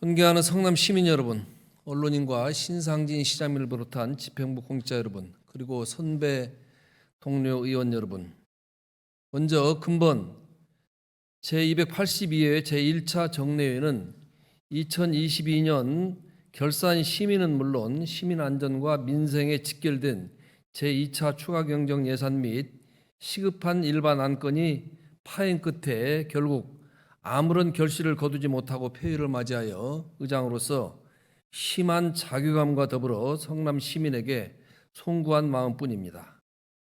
존경하는 성남 시민 여러분, 언론인과 신상진 시장님을 비롯한 집행부 공직자 여러분, 그리고 선배 동료 의원 여러분. 먼저 근본 제282회 제1차 정례회는 2022년 결산 시민은 물론 시민 안전과 민생에 직결된 제2차 추가 경정 예산 및 시급한 일반 안건이 파행 끝에 결국 아무런 결실을 거두지 못하고 폐회를 맞이하여 의장으로서 심한 자괴감과 더불어 성남 시민에게 송구한 마음뿐입니다.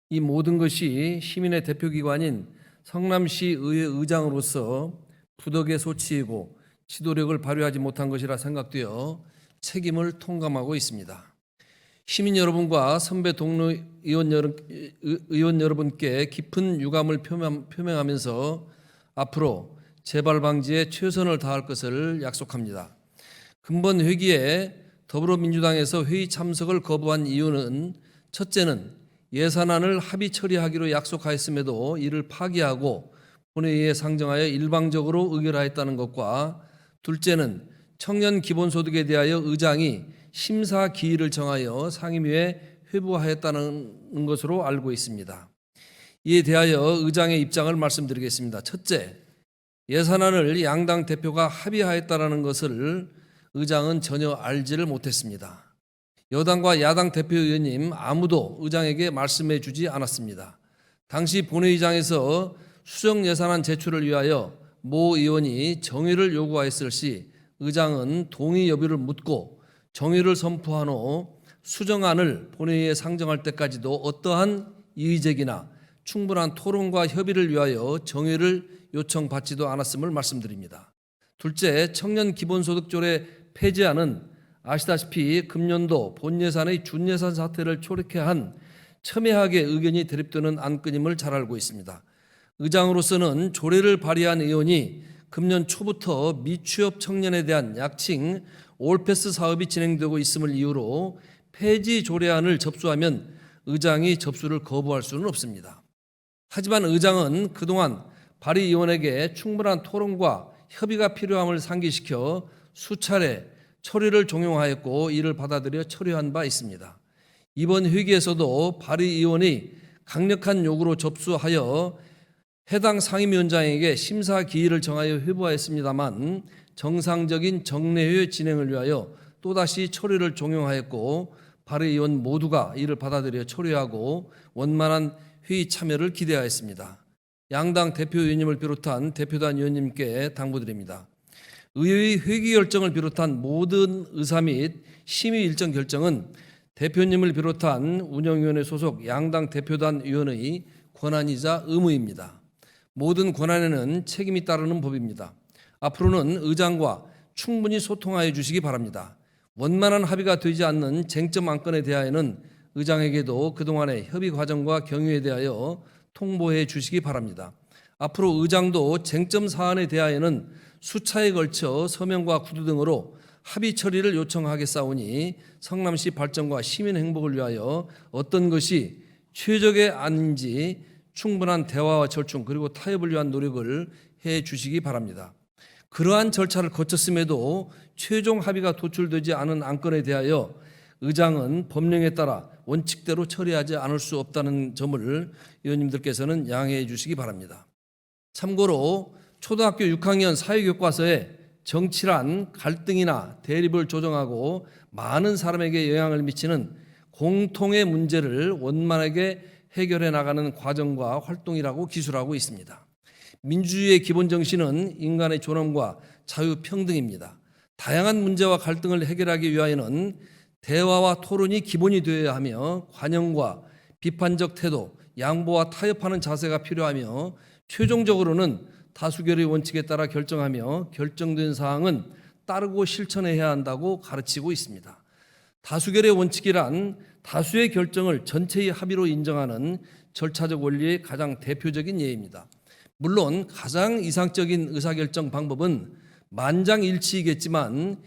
이 모든 것이 시민의 대표기관인 성남시 의회 의장으로서 부덕에 소치이고 지도력을 발휘하지 못한 것이라 생각되어 책임을 통감하고 있습니다. 시민 여러분과 선배 동료 의원, 여러, 의원 여러분께 깊은 유감을 표명, 표명하면서 앞으로 재발 방지에 최선을 다할 것을 약속합니다. 근본 회기에 더불어민주당에서 회의 참석을 거부한 이유는 첫째는 예산안을 합의 처리하기로 약속하였음에도 이를 파기하고 본회의에 상정하여 일방적으로 의결하였다는 것과 둘째는 청년 기본소득에 대하여 의장이 심사 기일을 정하여 상임위에 회부하였다는 것으로 알고 있습니다. 이에 대하여 의장의 입장을 말씀드리겠습니다. 첫째, 예산안을 양당 대표가 합의하였다라는 것을 의장은 전혀 알지를 못했습니다. 여당과 야당 대표 의원님 아무도 의장에게 말씀해 주지 않았습니다. 당시 본회의장에서 수정 예산안 제출을 위하여 모 의원이 정의를 요구하였을 시 의장은 동의 여부를 묻고 정의를 선포한 후 수정안을 본회의에 상정할 때까지도 어떠한 이의제기나 충분한 토론과 협의를 위하여 정의를 요청받지도 않았음을 말씀드립니다. 둘째, 청년 기본소득조례 폐지안은 아시다시피 금년도 본예산의 준예산 사태를 초래케 한 첨예하게 의견이 대립되는 안건임을 잘 알고 있습니다. 의장으로서는 조례를 발의한 의원이 금년 초부터 미취업 청년에 대한 약칭 올패스 사업이 진행되고 있음을 이유로 폐지 조례안을 접수하면 의장이 접수를 거부할 수는 없습니다. 하지만 의장은 그동안 발의위원에게 충분한 토론과 협의가 필요함을 상기시켜 수차례 처리를 종용하였고 이를 받아들여 처리한 바 있습니다. 이번 회기에서도 발의위원이 강력한 요구로 접수하여 해당 상임위원장에게 심사 기일을 정하여 회부하였습니다만 정상적인 정례회 진행을 위하여 또다시 처리를 종용하였고 발의위원 모두가 이를 받아들여 처리하고 원만한 회의 참여를 기대하였습니다. 양당 대표위원님을 비롯한 대표단 위원님께 당부드립니다. 의회의 회기 결정을 비롯한 모든 의사 및 심의 일정 결정은 대표님을 비롯한 운영위원회 소속 양당 대표단 위원의 권한이자 의무입니다. 모든 권한에는 책임이 따르는 법입니다. 앞으로는 의장과 충분히 소통하여 주시기 바랍니다. 원만한 합의가 되지 않는 쟁점 안건에 대하여는 의장에게도 그동안의 협의 과정과 경위에 대하여 통보해 주시기 바랍니다. 앞으로 의장도 쟁점 사안에 대하여는 수차에 걸쳐 서명과 구두 등으로 합의 처리를 요청하겠사오니 성남시 발전과 시민 행복을 위하여 어떤 것이 최적의 안인지 충분한 대화와 절충 그리고 타협을 위한 노력을 해 주시기 바랍니다. 그러한 절차를 거쳤음에도 최종 합의가 도출되지 않은 안건에 대하여 의장은 법령에 따라 원칙대로 처리하지 않을 수 없다는 점을 의원님들께서는 양해해 주시기 바랍니다. 참고로 초등학교 6학년 사회교과서에 정치란 갈등이나 대립을 조정하고 많은 사람에게 영향을 미치는 공통의 문제를 원만하게 해결해 나가는 과정과 활동이라고 기술하고 있습니다. 민주주의의 기본 정신은 인간의 존엄과 자유평등입니다. 다양한 문제와 갈등을 해결하기 위하여는 대화와 토론이 기본이 되어야 하며 관용과 비판적 태도, 양보와 타협하는 자세가 필요하며 최종적으로는 다수결의 원칙에 따라 결정하며 결정된 사항은 따르고 실천해야 한다고 가르치고 있습니다. 다수결의 원칙이란 다수의 결정을 전체의 합의로 인정하는 절차적 원리의 가장 대표적인 예입니다. 물론 가장 이상적인 의사결정 방법은 만장일치이겠지만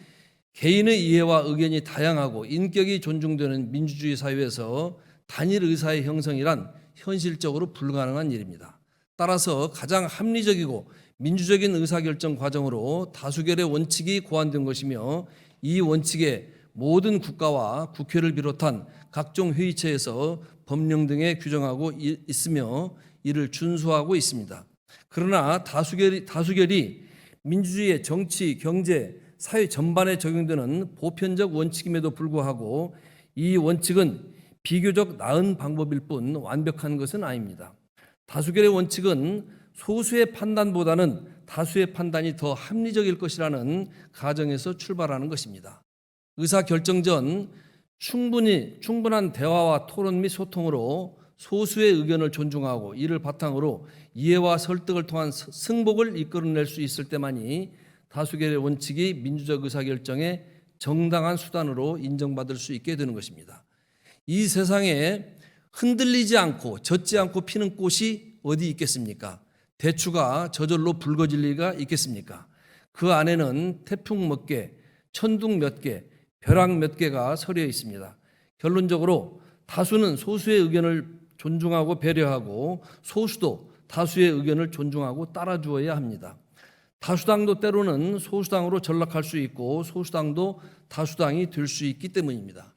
개인의 이해와 의견이 다양하고 인격이 존중되는 민주주의 사회에서 단일 의사의 형성이란 현실적으로 불가능한 일입니다. 따라서 가장 합리적이고 민주적인 의사결정 과정으로 다수결의 원칙이 고안된 것이며 이 원칙에 모든 국가와 국회를 비롯한 각종 회의체에서 법령 등에 규정하고 이- 있으며 이를 준수하고 있습니다. 그러나 다수결이, 다수결이 민주주의의 정치, 경제, 사회 전반에 적용되는 보편적 원칙임에도 불구하고 이 원칙은 비교적 나은 방법일 뿐 완벽한 것은 아닙니다. 다수결의 원칙은 소수의 판단보다는 다수의 판단이 더 합리적일 것이라는 가정에서 출발하는 것입니다. 의사 결정 전 충분히 충분한 대화와 토론 및 소통으로 소수의 의견을 존중하고 이를 바탕으로 이해와 설득을 통한 스- 승복을 이끌어낼 수 있을 때만이 다수결의 원칙이 민주적 의사결정의 정당한 수단으로 인정받을 수 있게 되는 것입니다. 이 세상에 흔들리지 않고 젖지 않고 피는 꽃이 어디 있겠습니까? 대추가 저절로 붉어질 리가 있겠습니까? 그 안에는 태풍 몇 개, 천둥 몇 개, 벼락 몇 개가 서려 있습니다. 결론적으로 다수는 소수의 의견을 존중하고 배려하고 소수도 다수의 의견을 존중하고 따라주어야 합니다. 다수당도 때로는 소수당으로 전락할 수 있고 소수당도 다수당이 될 수 있기 때문입니다.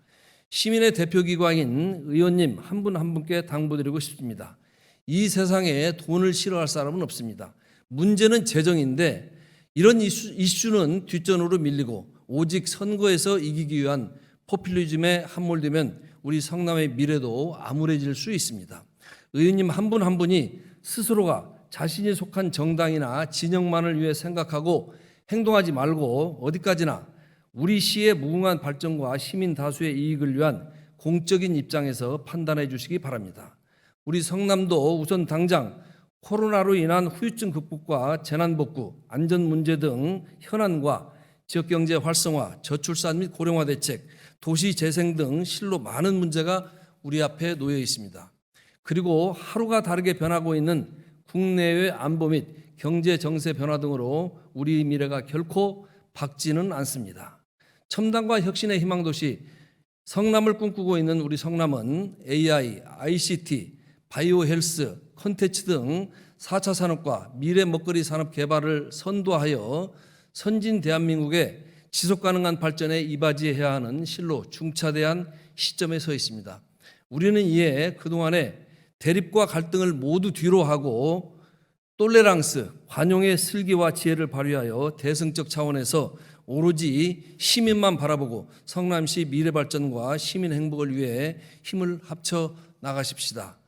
시민의 대표기관인 의원님 한분한 분께 당부드리고 싶습니다. 이 세상에 돈을 싫어할 사람은 없습니다. 문제는 재정인데 이런 이슈, 이슈는 뒷전으로 밀리고 오직 선거에서 이기기 위한 포퓰리즘에 함몰되면 우리 성남의 미래도 암울해질 수 있습니다. 의원님 한 분한 분이 스스로가 자신이 속한 정당이나 진영만을 위해 생각하고 행동하지 말고 어디까지나 우리 시의 무궁한 발전과 시민 다수의 이익을 위한 공적인 입장에서 판단해 주시기 바랍니다. 우리 성남도 우선 당장 코로나로 인한 후유증 극복과 재난 복구, 안전 문제 등 현안과 지역 경제 활성화, 저출산 및 고령화 대책, 도시 재생 등 실로 많은 문제가 우리 앞에 놓여 있습니다. 그리고 하루가 다르게 변하고 있는 국내외 안보 및 경제 정세 변화 등으로 우리 미래가 결코 밝지는 않습니다. 첨단과 혁신의 희망 도시 성남을 꿈꾸고 있는 우리 성남은 AI, ICT, 바이오 헬스, 컨텐츠 등 4차 산업과 미래 먹거리 산업 개발을 선도하여 선진 대한민국의 지속 가능한 발전에 이바지해야 하는 실로 중차대한 시점에 서 있습니다. 우리는 이에 그동안에 대립과 갈등을 모두 뒤로 하고 똘레랑스, 관용의 슬기와 지혜를 발휘하여 대승적 차원에서 오로지 시민만 바라보고 성남시 미래 발전과 시민 행복을 위해 힘을 합쳐 나가십시다.